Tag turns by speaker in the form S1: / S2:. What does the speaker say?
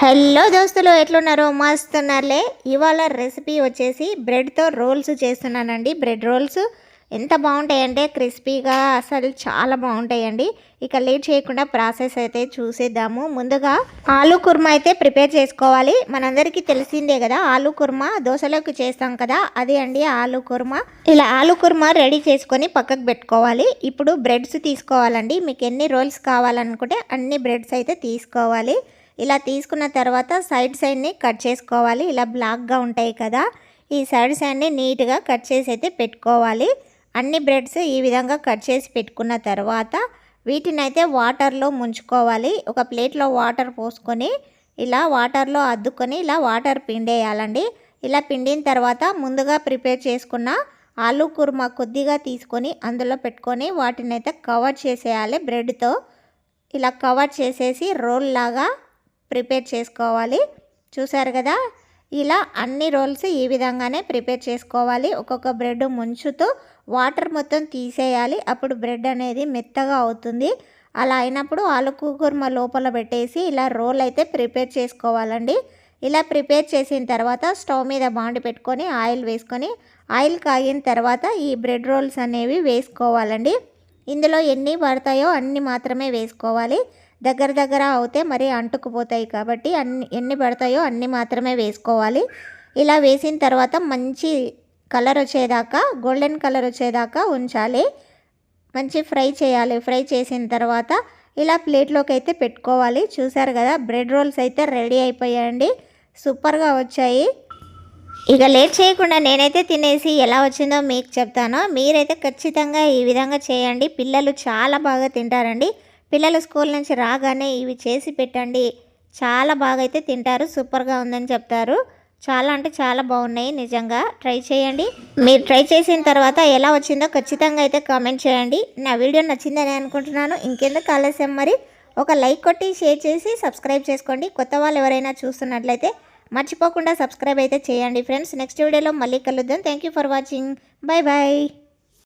S1: Hello దోస్తులు ఎట్లున్నారు? మస్తున్నారులే. ఇవాళ రెసిపీ వచ్చేసి బ్రెడ్తో రోల్స్ చేస్తున్నానండి. బ్రెడ్ రోల్స్ ఎంత బాగుంటాయంటే క్రిస్పీగా అసలు చాలా బాగుంటాయండి. ఇక లేట్ చేయకుండా ప్రాసెస్ అయితే చూసేద్దాము. ముందుగా ఆలు కుర్మా అయితే ప్రిపేర్ చేసుకోవాలి. మనందరికీ తెలిసిందే కదా ఆలు కుర్మా దోశలోకి చేస్తాం కదా అదే అండి ఆలు కుర్మా. ఇలా ఆలు కుర్మా రెడీ చేసుకొని పక్కకు పెట్టుకోవాలి. ఇప్పుడు బ్రెడ్స్ తీసుకోవాలండి. మీకు ఎన్ని రోల్స్ కావాలనుకుంటే అన్ని బ్రెడ్స్ అయితే తీసుకోవాలి. ఇలా తీసుకున్న తర్వాత సైడ్ సైడ్ని కట్ చేసుకోవాలి. ఇలా బ్లాక్గా ఉంటాయి కదా. ఈ సైడ్ సైడ్ని నీట్గా కట్ చేసి అయితే పెట్టుకోవాలి. అన్ని బ్రెడ్స్ ఈ విధంగా కట్ చేసి పెట్టుకున్న తర్వాత వీటిని అయితే వాటర్లో ముంచుకోవాలి. ఒక ప్లేట్లో వాటర్ పోసుకొని ఇలా వాటర్లో అద్దుకొని ఇలా వాటర్ పిండేయాలండి. ఇలా పిండిన తర్వాత ముందుగా ప్రిపేర్ చేసుకున్న ఆలు కుర్మా కొద్దిగా తీసుకొని అందులో పెట్టుకొని వాటిని అయితే కవర్ చేసేయాలి. బ్రెడ్తో ఇలా కవర్ చేసేసి రోల్ లాగా ప్రిపేర్ చేసుకోవాలి. చూసారు కదా? ఇలా అన్ని రోల్స్ ఈ విధంగానే ప్రిపేర్ చేసుకోవాలి. ఒక్కొక్క బ్రెడ్ ముంచుతూ వాటర్ మొత్తం తీసేయాలి. అప్పుడు బ్రెడ్ అనేది మెత్తగా అవుతుంది. అలా అయినప్పుడు ఆలు కూకుర్మ లోపల పెట్టేసి ఇలా రోల్ అయితే ప్రిపేర్ చేసుకోవాలండి. ఇలా ప్రిపేర్ చేసిన తర్వాత స్టవ్ మీద బాండి పెట్టుకొని ఆయిల్ వేసుకొని ఆయిల్ కాగిన తర్వాత ఈ బ్రెడ్ రోల్స్ అనేవి వేసుకోవాలండి. ఇందులో ఎన్ని పడతాయో అన్ని మాత్రమే వేసుకోవాలి. దగ్గర దగ్గర అవుతే మరి అంటుకుపోతాయి కాబట్టి అన్ని ఎన్ని పడతాయో అన్ని మాత్రమే వేసుకోవాలి. ఇలా వేసిన తర్వాత మంచి కలర్ వచ్చేదాకా గోల్డెన్ కలర్ వచ్చేదాకా ఉంచాలి. మంచి ఫ్రై చేయాలి. ఫ్రై చేసిన తర్వాత ఇలా ప్లేట్లోకి అయితే పెట్టుకోవాలి. చూసారు కదా బ్రెడ్ రోల్స్ అయితే రెడీ అయిపోయాయండి. సూపర్గా వచ్చాయి. ఇక లేట్ చేయకుండా నేనైతే తినేసి ఎలా వచ్చిందో మీకు చెప్తాను. మీరైతే ఖచ్చితంగా ఈ విధంగా చేయండి. పిల్లలు చాలా బాగా తింటారండి. పిల్లలు స్కూల్ నుంచి రాగానే ఇవి చేసి పెట్టండి. చాలా బాగా అయితే తింటారు. సూపర్గా ఉందని చెప్తారు. చాలా అంటే చాలా బాగున్నాయి. నిజంగా ట్రై చేయండి. మీరు ట్రై చేసిన తర్వాత ఎలా వచ్చిందో ఖచ్చితంగా అయితే కామెంట్ చేయండి. నా వీడియో నచ్చిందని అనుకుంటున్నాను. ఇంకెందుకు ఆలస్యం మరి? ఒక లైక్ కొట్టి షేర్ చేసి సబ్స్క్రైబ్ చేసుకోండి. కొత్త వాళ్ళు ఎవరైనా చూస్తున్నట్లయితే మర్చిపోకుండా సబ్స్క్రైబ్ అయితే చేయండి. ఫ్రెండ్స్ నెక్స్ట్ వీడియోలో మళ్ళీ కలుద్దాం. Thank you for watching. Bye bye